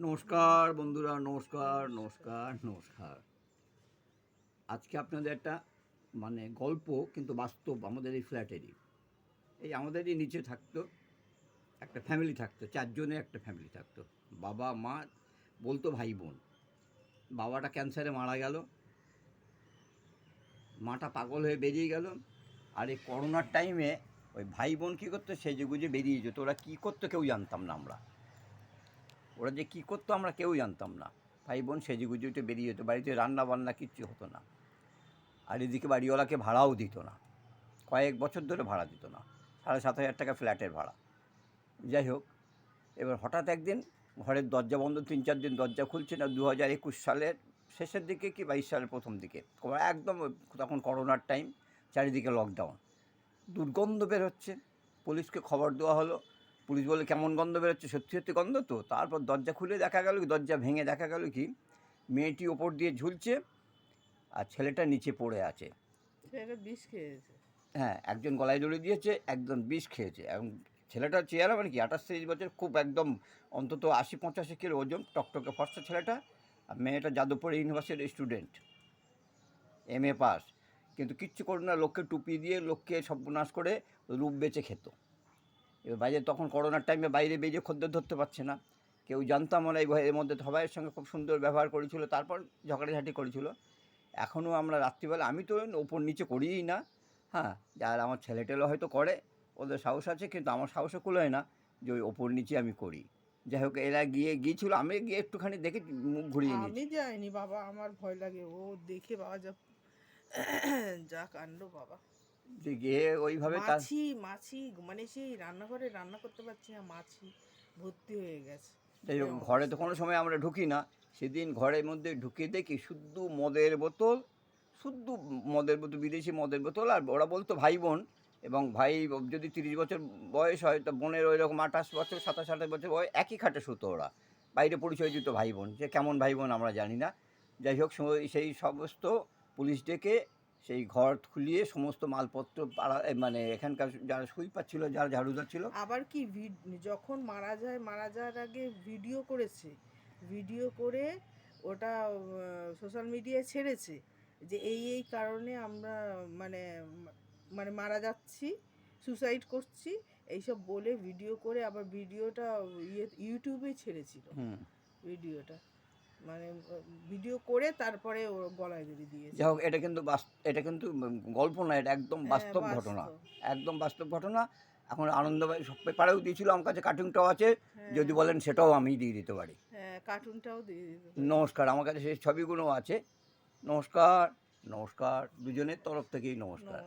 নমস্কার বন্ধুরা, নমস্কার নমস্কার নমস্কার। আজকে আপনাদের একটা মানে গল্প, কিন্তু বাস্তব আমাদের এই ফ্ল্যাটেরই। এই আমাদেরই নিচে থাকতো, একটা ফ্যামিলি থাকতো, চারজনে একটা ফ্যামিলি থাকতো। বাবা, মা, বলতো ভাই, বোন। বাবাটা ক্যান্সারে মারা গেল। মাটা পাগল হয়ে বেরিয়ে গেল। আর এই করোনার টাইমে ওই ভাই বোন কী করতো, সেজে গুজে বেরিয়ে যেত। ওরা কী করতো কেউ জানতাম না আমরা। ওরা যে কী করতো আমরা কেউ জানতাম না। ভাই বোন সেজে গুজে উঠে বেরিয়ে যেত, বাড়িতে রান্না বান্না কিচ্ছু হতো না। আর এদিকে বাড়িওয়ালাকে ভাড়াও দিত না। কয়েক বছর ধরে ভাড়া দিত না। সাড়ে সাত হাজার টাকা ফ্ল্যাটের ভাড়া। যাই হোক, এবার হঠাৎ একদিন ঘরের দরজা বন্ধ, তিন চার দিন দরজা খুলছে না, দু হাজার একুশ সালের শেষের দিকে কি বাইশ সালের প্রথম দিকে। একদম তখন করোনার টাইম, চারিদিকে লকডাউন দুর্গন্ধ বের হচ্ছে পুলিশকে খবর দেওয়া হলো পুলিশ বলে কেমন গন্ধ বেরোচ্ছে? সত্যি সত্যি গন্ধ তো। তারপর দরজা খুলে দেখা গেল কি দরজা ভেঙে দেখা গেল কি মেয়েটি ওপর দিয়ে ঝুলছে আর ছেলেটা নিচে পড়ে আছে। বিষ খেয়েছে। হ্যাঁ একজন গলায় দড়ি দিয়েছে একজন বিষ খেয়েছে। এবং ছেলেটার চেহারা মানে কি আঠাশ তেইশ বছর খুব একদম অন্তত আশি পঁচাশি কিলো ওজন টকটকে ফর্সা ছেলেটা। আর মেয়েটা যাদবপুর ইউনিভার্সিটির স্টুডেন্ট এম এ পাস। কিন্তু কিচ্ছু করে না লোককে টুপি দিয়ে লোককে সর্বনাশ করে রূপ বেচে খেত। এবার বাইরে তখন করোনার টাইমে বাইরে বেরিয়ে খদ্দের ধরতে পারছে না। কেউ জানতাম না এই ভয়ের মধ্যে সবাইয়ের সঙ্গে খুব সুন্দর ব্যবহার করেছিল, তারপর ঝগড়াঝাটি করেছিল। এখনও আমরা রাত্রিবেলা, আমি তো ওপর নিচে করিই না। হ্যাঁ যার আমার ছেলে টেলে হয়তো করে, ওদের সাহস আছে, কিন্তু আমার সাহসও কুলোয় না যে ওই ওপর নিচে আমি করি। যাই হোক, এরা গিয়ে গিয়েছিল, আমি গিয়ে একটুখানি দেখে মুখ ঘুরিয়ে নিয়েছি। আমি যাইনি বাবা, আমার ভয় লাগে, ও দেখে বাবা যা যা কাণ্ড বাবা। যে গিয়ে ওইভাবে মাছি মাছি মানে সেই রান্নাঘরে রান্না করতে পারছি না মাছি ভর্তি হয়ে গেছে। যাই হোক ঘরে তো কোনো সময় আমরা ঢুকি না। সেদিন ঘরের মধ্যে ঢুকে দেখি শুদ্ধ মদের বোতল শুদ্ধ মদের বোতল বিদেশি মদের বোতল আর ওরা বলতো ভাই বোন এবং ভাই যদি তিরিশ বছর বয়স হয় তো বোনের ওই রকম আঠাশ বছর সাতাশ আঠাশ বছর বয়স একই খাটে শুতো ওরা। বাইরে পরিচয় দিত ভাই বোন যে কেমন ভাই বোন আমরা জানি না। যাই হোক সেই সমস্ত পুলিশ ডেকে সেই ঘর খুলিয়ে সমস্ত মালপত্র পাড়া এ মানে এখানকার যারা সুইপার ছিল যারা ঝাড়ুদার ছিল। আবার কি যখন মারা যায় মারা যাওয়ার আগে ভিডিও করেছে ভিডিও করে ওটা সোশ্যাল মিডিয়ায় ছেড়েছে যে এই এই কারণে আমরা মানে মানে মারা যাচ্ছি সুসাইড করছি এইসব বলে ভিডিও করে আবার ভিডিওটা ইয়ে ইউটিউবে ছেড়েছিল। হুম। ভিডিওটা। মানে ভিডিও করে তারপরে ও গলায় দড়ি দিয়েছে। যাই হোক এটা কিন্তু এটা কিন্তু গল্প না এটা একদম হ্যাঁ, বাস্তব ঘটনা। একদম বাস্তব ঘটনা। এখন আনন্দবাই সব পেপারেও দিয়েছিল আমার কাছে কার্টুনটাও আছে। হ্যাঁ, যদি বলেন সেটাও আমি দিয়ে দিতে পারি। হ্যাঁ কার্টুনটাও দিয়ে দিত নমস্কার আমার কাছে সেই ছবিগুলো আছে। নমস্কার নমস্কার দুজনের তরফ থেকেই নমস্কার।